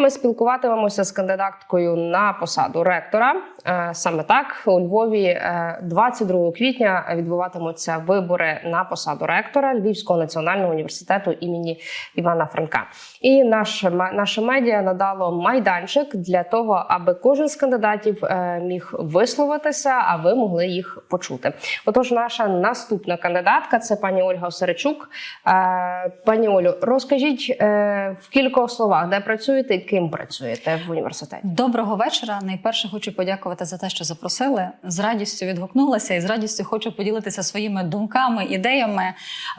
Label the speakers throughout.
Speaker 1: Ми спілкуватимемося з кандидаткою на посаду ректора. Е, Саме так у Львові е, 22 квітня відбуватимуться вибори на посаду ректора Львівського національного університету імені Івана Франка. І наше наше медіа надало майданчик для того, аби кожен з кандидатів е, міг висловитися, а ви могли їх почути. Отож, наша наступна кандидатка це пані Ольга Осеречук. Е, Пані Олю, розкажіть е, в кількох словах, де працюєте і ким працюєте в університеті?
Speaker 2: Доброго вечора. Найперше хочу подякувати за те, що запросили. З радістю відгукнулася і з радістю хочу поділитися своїми думками, ідеями.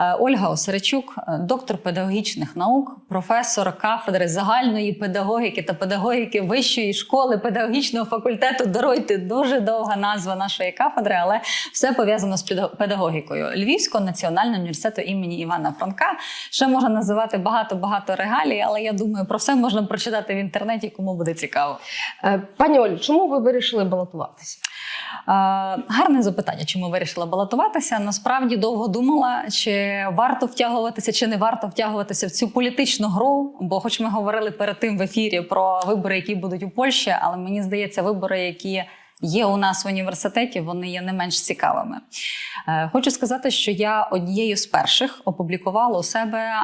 Speaker 2: Е, Ольга Осеречук, е, доктор педагогічних наук, професор кафедри загальної педагогіки та педагогіки вищої школи педагогічного факультету. Даруйте дуже довга назва нашої кафедри, але все пов'язано з педагогікою Львівського національного університету імені Івана Франка. Ще можна називати багато багато регалій, але я думаю, про все можна прочитати в інтернеті, кому буде цікаво.
Speaker 1: Е, Пані Олю, чому ви вирішили балотуватися?
Speaker 2: Е, Гарне запитання, чому вирішила балотуватися. Насправді довго думала, чи варто втягуватися, чи не варто втягуватися в цю політичну гру. Бо, хоч ми говорили перед тим в ефірі про вибори, які будуть у Польщі, але мені здається, вибори, які є у нас в університеті, вони є не менш цікавими. Е, Хочу сказати, що я однією з перших опублікувала у себе е,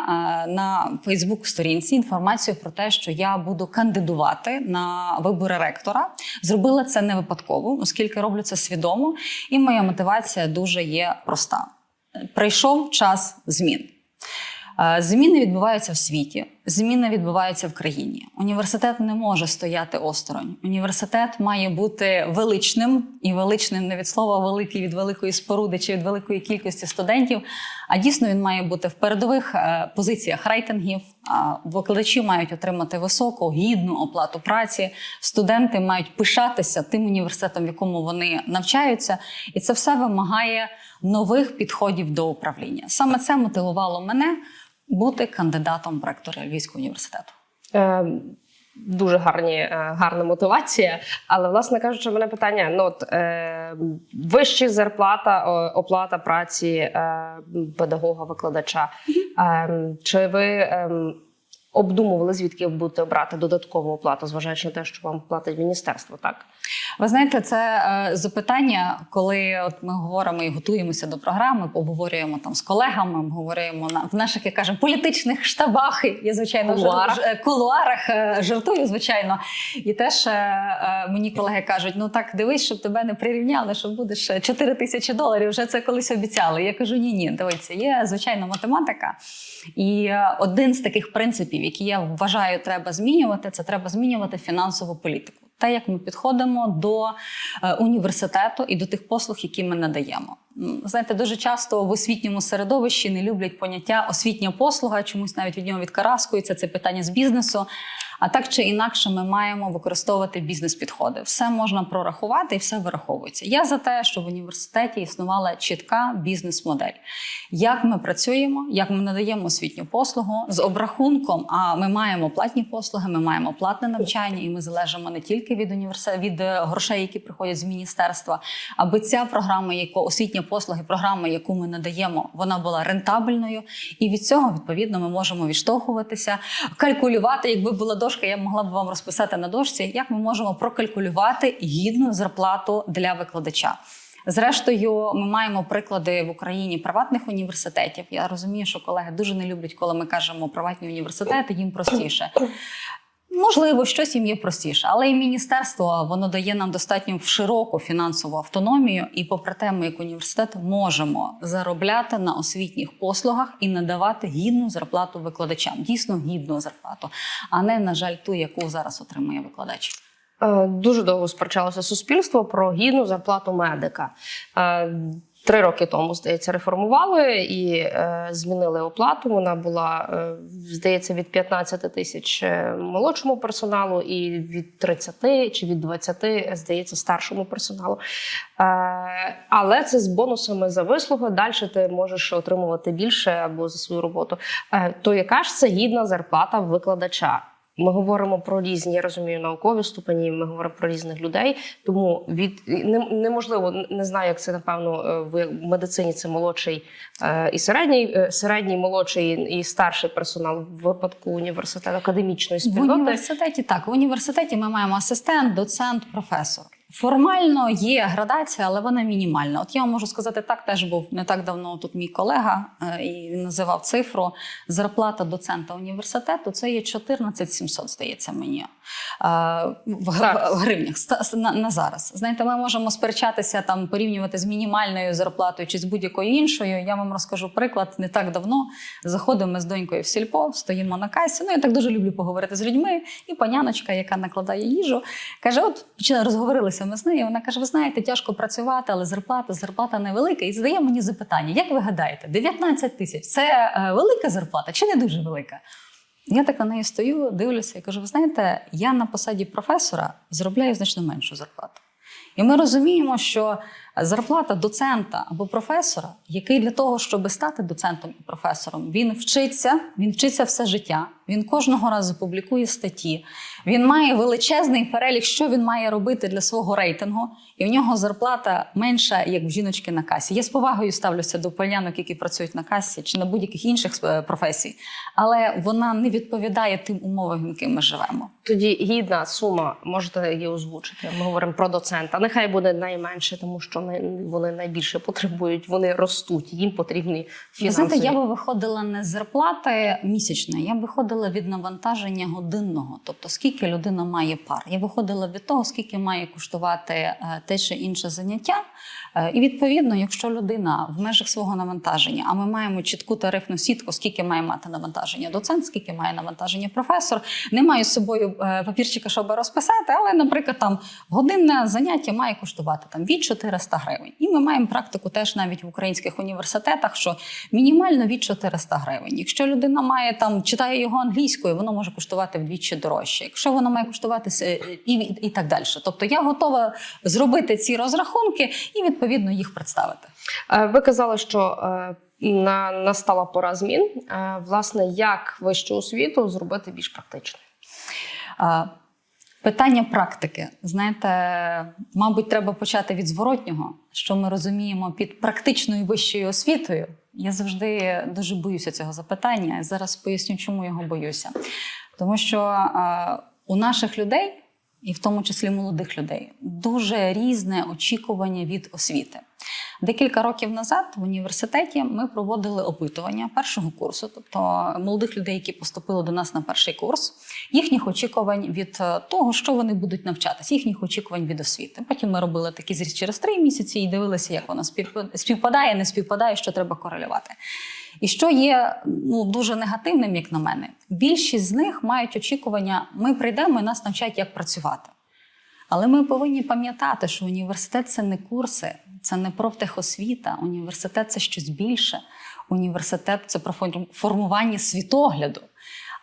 Speaker 2: на Фейсбук-сторінці інформацію про те, що я буду кандидувати на вибори ректора. Зробила це не випадково, оскільки роблю це свідомо, і моя мотивація дуже є проста: прийшов час змін. Е, Зміни відбуваються в світі, зміни відбуваються в країні. Університет не може стояти осторонь. Університет має бути величним і величним не від слова великий від великої споруди чи від великої кількості студентів. А дійсно він має бути в передових е, позиціях рейтингів. Викладачі мають отримати високу гідну оплату праці. Студенти мають пишатися тим університетом, в якому вони навчаються, і це все вимагає нових підходів до управління. Саме це мотивувало мене бути кандидатом в ректора Львівського університету.
Speaker 1: Е, Дуже гарні, е, гарна мотивація. Але, власне кажучи, мене питання: ну, от, е, вища зарплата, оплата праці е, педагога, викладача. Е, чи ви е, обдумували, звідки будете брати додаткову оплату, зважаючи на те, що вам платить міністерство, так?
Speaker 2: Ви знаєте, це е, запитання, коли от ми говоримо і готуємося до програми, обговорюємо там з колегами, ми говоримо на в наших, як кажемо, політичних штабах. Я звичайно
Speaker 1: Кулуарах.
Speaker 2: жар- ж- е, кулуарах е, жартую, звичайно. І теж е, е, мені колеги кажуть: ну так дивись, щоб тебе не прирівняли, що будеш е, 4 тисячі доларів. Вже це колись обіцяли. Я кажу: ні, ні, дивіться, є звичайно математика. І е, один з таких принципів, які я вважаю, треба змінювати, це треба змінювати фінансову політику. Те, як ми підходимо до е, університету і до тих послуг, які ми надаємо. Знаєте, дуже часто в освітньому середовищі не люблять поняття освітня послуга, чомусь навіть від нього відкараскуються. Це питання з бізнесу. А так чи інакше, ми маємо використовувати бізнес-підходи. Все можна прорахувати і все вираховується. Я за те, щоб в університеті існувала чітка бізнес-модель. Як ми працюємо, як ми надаємо освітню послугу з обрахунком. А ми маємо платні послуги, ми маємо платне навчання, і ми залежимо не тільки від університету, від е, грошей, які приходять з міністерства, аби ця програма, яку освітня послуги, програма, яку ми надаємо, вона була рентабельною. І від цього відповідно ми можемо відштовхуватися, калькулювати. Якби була дошка, я б могла б вам розписати на дошці, як ми можемо прокалькулювати гідну зарплату для викладача. Зрештою, ми маємо приклади в Україні приватних університетів. Я розумію, що колеги дуже не люблять, коли ми кажемо приватні університети, їм простіше. Можливо, щось їм є простіше, але і міністерство воно дає нам достатньо широку фінансову автономію, і попри те, ми як університет можемо заробляти на освітніх послугах і надавати гідну зарплату викладачам, дійсно гідну зарплату, а не на жаль, ту, яку зараз отримує викладач.
Speaker 1: Е, Дуже довго сперечалося суспільство про гідну зарплату медика. Три роки тому, здається, реформували і е, змінили оплату. Вона була, е, здається, від 15 тисяч е, молодшому персоналу і від 30 чи від 20, здається, старшому персоналу. Е, але це з бонусами за вислуги. Далі ти можеш отримувати більше або за свою роботу. Е, то яка ж це гідна зарплата викладача? Ми говоримо про різні, я розумію, наукові ступені. Ми говоримо про різних людей. Тому від неможливо не знаю, як це напевно е, в медицині. Це молодший е, і середній, е, середній, молодший і старший персонал в випадку університету академічної
Speaker 2: В університеті так. В університеті ми маємо асистент, доцент, професор. Формально є градація, але вона мінімальна. От я вам можу сказати, так теж був не так давно тут мій колега, е, і він називав цифру. Зарплата доцента університету це є 14 700, здається мені. е, В, гривнях на, на зараз. Знаєте, ми можемо сперечатися там, порівнювати з мінімальною зарплатою чи з будь-якою іншою. Я вам розкажу приклад. Не так давно заходимо ми з донькою в сільпо, стоїмо на касі. Ну я так дуже люблю поговорити з людьми. І паняночка, яка накладає їжу, каже: От почали розговорилися ми з нею. Вона каже: Ви знаєте, тяжко працювати, але зарплата, зарплата невелика. І задає мені запитання: як ви гадаєте, 19 тисяч це е, велика зарплата чи не дуже велика? Я так на неї стою, дивлюся і кажу: ви знаєте, я на посаді професора заробляю значно меншу зарплату. І ми розуміємо, що зарплата доцента або професора, який для того, щоб стати доцентом і професором, він вчиться, він вчиться все життя. Він кожного разу публікує статті. Він має величезний перелік, що він має робити для свого рейтингу, і в нього зарплата менша, як в жіночки на касі. Я з повагою ставлюся до панянок, які працюють на касі чи на будь-яких інших е, професій, але вона не відповідає тим умовам, в яких ми живемо.
Speaker 1: Тоді гідна сума, можете її озвучити. Ми говоримо про доцента. Нехай буде найменше, тому що вони найбільше потребують, вони ростуть, їм потрібні фінансові.
Speaker 2: знаєте, я би виходила не з зарплати місячної, я б виходила від навантаження годинного, тобто скільки людина має пар. Я виходила від того, скільки має коштувати е, те чи інше заняття. Е, І відповідно, якщо людина в межах свого навантаження, а ми маємо чітку тарифну сітку, скільки має мати навантаження доцент, скільки має навантаження професор, не маю з собою е, папірчика, щоб розписати, але, наприклад, там годинне заняття має коштувати там від 400 гривень. І ми маємо практику теж навіть в українських університетах, що мінімально від 400 гривень. Якщо людина має там читає його англійською, воно може коштувати вдвічі дорожче. Якщо воно має коштувати і, і, і так далі. Тобто я готова зробити ці розрахунки і відповідно їх представити.
Speaker 1: Е, Ви казали, що е, на, настала пора змін. Е, Власне, як вищу освіту зробити більш практичною?
Speaker 2: Питання практики. Знаєте, мабуть, треба почати від зворотнього, що ми розуміємо під практичною вищою освітою. Я завжди дуже боюся цього запитання. Зараз поясню, чому його боюся. Тому що а, у наших людей, і в тому числі молодих людей, дуже різне очікування від освіти. Декілька років назад в університеті ми проводили опитування першого курсу, тобто молодих людей, які поступили до нас на перший курс, їхніх очікувань від е, того, що вони будуть навчатися, їхніх очікувань від освіти. Потім ми робили такий зріз через три місяці і дивилися, як воно співпа- співпадає, не співпадає, що треба корелювати. І що є ну, дуже негативним, як на мене, більшість з них мають очікування: ми прийдемо і нас навчать, як працювати. Але ми повинні пам'ятати, що університет це не курси, це не профтехосвіта. Університет це щось більше. Університет це про форм- формування світогляду.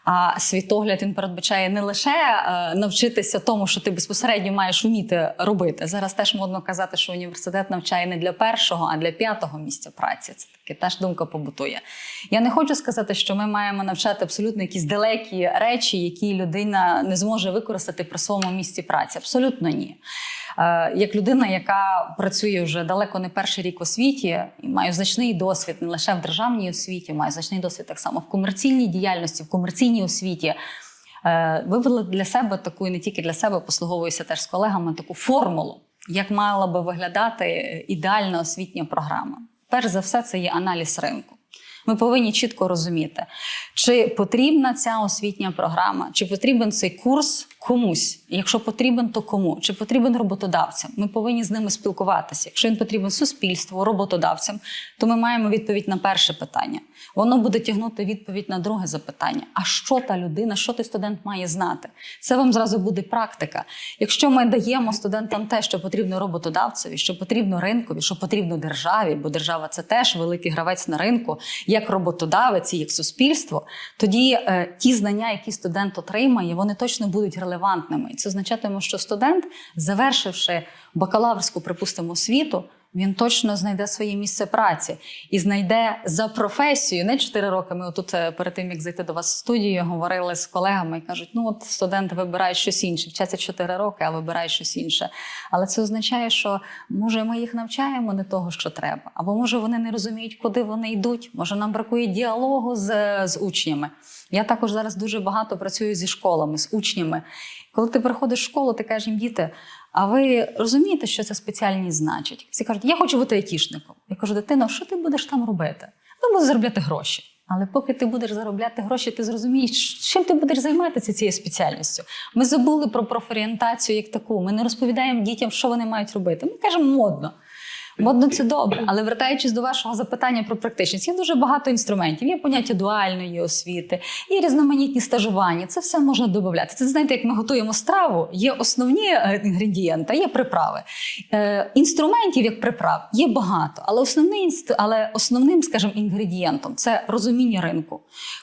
Speaker 2: А світогляд він передбачає не лише е, навчитися тому, що ти безпосередньо маєш вміти робити. Зараз теж модно казати, що університет навчає не для першого, а для п'ятого місця праці. Це таки теж думка побутує. Я не хочу сказати, що ми маємо навчати абсолютно якісь далекі речі, які людина не зможе використати при своєму місці праці. Абсолютно ні. Е, Як людина, яка працює вже далеко не перший рік в освіті, і маю значний досвід не лише в державній освіті, маю значний досвід так само в комерційній діяльності, в комерційній освіті. Е, Вивели для себе таку, і не тільки для себе, послуговуюся теж з колегами, таку формулу, як мала би виглядати ідеальна освітня програма. Перш за все, це є аналіз ринку. Ми повинні чітко розуміти, чи потрібна ця освітня програма, чи потрібен цей курс комусь. Якщо потрібен, то кому? Чи потрібен роботодавцям? Ми повинні з ними спілкуватися. Якщо він потрібен суспільству, роботодавцям, то ми маємо відповідь на перше питання. Воно буде тягнути відповідь на друге запитання: а що та людина, що той студент має знати? Це вам зразу буде практика. Якщо ми даємо студентам те, що потрібно роботодавцеві, що потрібно ринкові, що потрібно державі, бо держава це теж великий гравець на ринку, як роботодавець і як суспільство, тоді е, ті знання, які студент отримає, вони точно будуть релевантними. І це означатиме, що студент, завершивши бакалаврську, припустимо, освіту, він точно знайде своє місце праці і знайде за професією. Не 4 роки. Ми отут е, перед тим як зайти до вас в студію, говорили з колегами і кажуть: ну от студенти вибирають щось інше, вчаться 4 роки, а вибирають щось інше. Але це означає, що може ми їх навчаємо не того, що треба, або може вони не розуміють, куди вони йдуть. Може, нам бракує діалогу з, з учнями. Я також зараз дуже багато працюю зі школами, з учнями. Коли ти приходиш в школу, ти кажеш їм, діти, а ви розумієте, що це спеціальність значить? Всі кажуть, я хочу бути айтішником. Я кажу, дитино, що ти будеш там робити? Ну, буду заробляти гроші. Але поки ти будеш заробляти гроші, ти зрозумієш, чим ти будеш займатися цією спеціальністю. Ми забули про профорієнтацію як таку. Ми не розповідаємо дітям, що вони мають робити. Ми кажемо модно. Модно це добре, але вертаючись до вашого запитання про практичність, є дуже багато інструментів. Є поняття дуальної освіти, є різноманітні стажування. Це все можна додати. Це знаєте, як ми готуємо страву, є основні е, інгредієнти, є приправи. Е, інструментів як приправ є багато, але основний але основним, скажімо, інгредієнтом це розуміння ринку,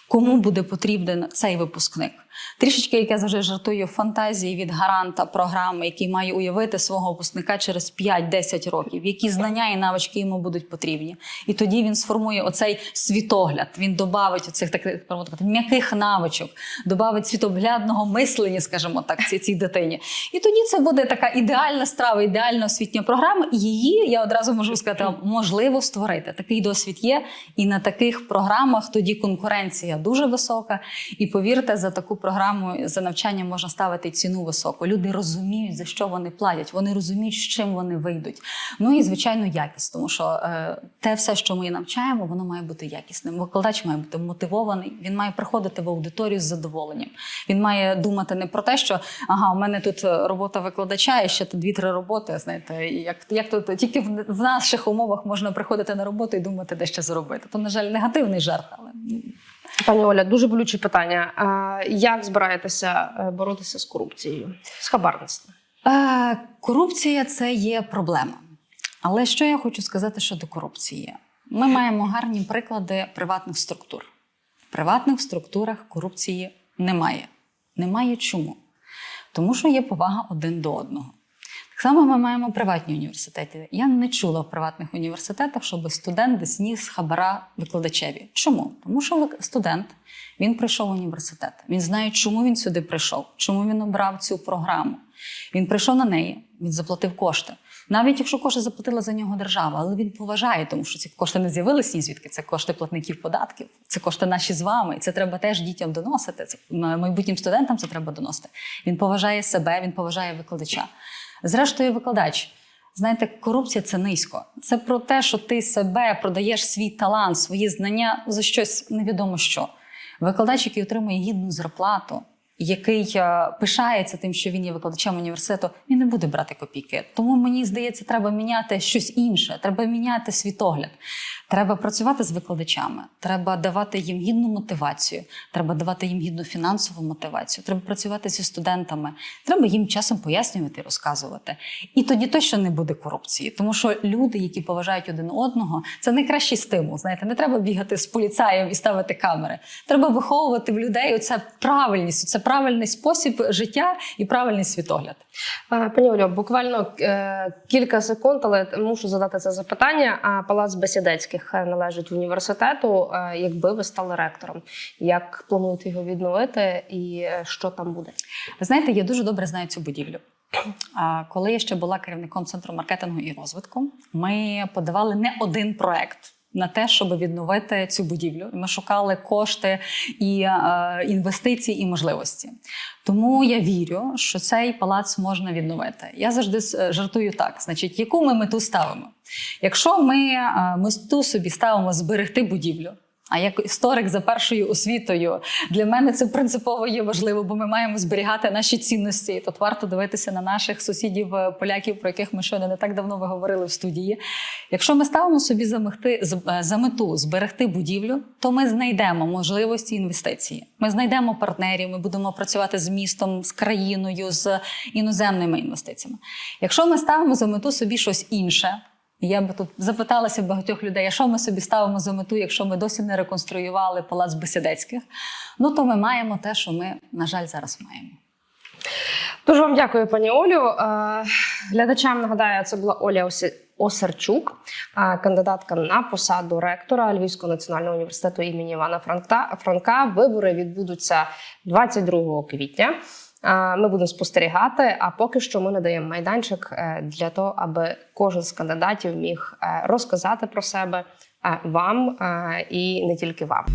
Speaker 2: кому буде потрібен цей випускник. Трішечки, як я завжди жартую, фантазії від гаранта програми, який має уявити свого випускника через 5-10 років, які знання і навички йому будуть потрібні. І тоді він сформує оцей світогляд. Він додавить оцих таких м'яких навичок, додавить світоглядного мислення, скажімо так, цій, цій дитині. І тоді це буде така ідеальна страва, ідеальна освітня програма. І її я одразу можу сказати, можливо створити. Такий досвід є. І на таких програмах тоді конкуренція дуже висока. І повірте, за таку програму за навчання можна ставити ціну високу. Люди розуміють, за що вони платять, вони розуміють, з чим вони вийдуть. Ну і звичайно, якість, тому що е, те все, що ми навчаємо, воно має бути якісним. Викладач має бути мотивований. Він має приходити в аудиторію з задоволенням. Він має думати не про те, що ага, у мене тут е, робота викладача, і ще дві-три роботи. Знаєте, як, як тут тільки в, в наших умовах можна приходити на роботу і думати, де ще заробити. То, на жаль, негативний жарт, але
Speaker 1: Пані Оля, дуже болюче питання. Як збираєтеся е, боротися з корупцією, з хабарництвом?
Speaker 2: Е, корупція це є проблема. Але що я хочу сказати щодо корупції? Ми маємо гарні приклади приватних структур. В приватних структурах корупції немає. Немає чому? Тому що є повага один до одного. Так само ми маємо приватні університети. Я не чула в приватних університетах, щоб студент десь хабара викладачеві. Чому? Тому що студент він прийшов в університет. Він знає, чому він сюди прийшов, чому він обрав цю програму. Він прийшов на неї, він заплатив кошти. Навіть якщо кошти заплатила за нього держава, але він поважає, тому що ці кошти не з'явилися ні звідки. Це кошти платників податків, це кошти наші з вами. Це треба теж дітям доносити. Це майбутнім студентам це треба доносити. Він поважає себе, він поважає викладача. Зрештою, викладач. Знаєте, корупція це низько. Це про те, що ти себе продаєш свій талант, свої знання за щось невідомо що. Викладач, який отримує гідну зарплату, який е, пишається тим, що він є викладачем університету, він не буде брати копійки. Тому мені здається, треба міняти щось інше, треба міняти світогляд. Треба працювати з викладачами, треба давати їм гідну мотивацію, треба давати їм гідну фінансову мотивацію, треба працювати зі студентами, треба їм часом пояснювати, розказувати. І тоді точно не буде корупції, тому що люди, які поважають один одного, це найкращий стимул. Знаєте, не треба бігати з поліцаєм і ставити камери. Треба виховувати в людей оце правильність, це правильний спосіб життя і правильний світогляд.
Speaker 1: Е, Пані Олю, буквально е, кілька секунд, але мушу задати це запитання. А палац Бесідецьких належить університету. Е, Якби ви стали ректором, як плануєте його відновити, і що там буде?
Speaker 2: Ви знаєте, я дуже добре знаю цю будівлю. Коли я ще була керівником центру маркетингу і розвитку, ми подавали не один проект. На те, щоб відновити цю будівлю, ми шукали кошти і е, інвестиції і можливості. Тому я вірю, що цей палац можна відновити. Я завжди жартую так: значить, яку ми мету ставимо? Якщо ми е, мету собі ставимо зберегти будівлю, а як історик за першою освітою, для мене це принципово є важливо, бо ми маємо зберігати наші цінності. Тут варто дивитися на наших сусідів е, поляків, про яких ми щойно не так давно ви говорили в студії. Якщо ми ставимо собі за, мехти, е, за мету зберегти будівлю, то ми знайдемо можливості інвестиції. Ми знайдемо партнерів, ми будемо працювати з містом, з країною, з іноземними інвестиціями. Якщо ми ставимо за мету собі щось інше. Я би тут запиталася багатьох людей, а що ми собі ставимо за мету, якщо ми досі не реконструювали палац Бесідецьких? Ну то ми маємо те, що ми, на жаль, зараз маємо.
Speaker 1: Дуже вам дякую, пані Олю. Е, Глядачам нагадаю, це була Оля Осерчук, е, кандидатка на посаду ректора Львівського національного університету імені Івана. Франка. Вибори відбудуться 22 квітня. Ми будемо спостерігати. А поки що ми надаємо майданчик е, для того, аби кожен з кандидатів міг е, розказати про себе е, вам і не тільки вам.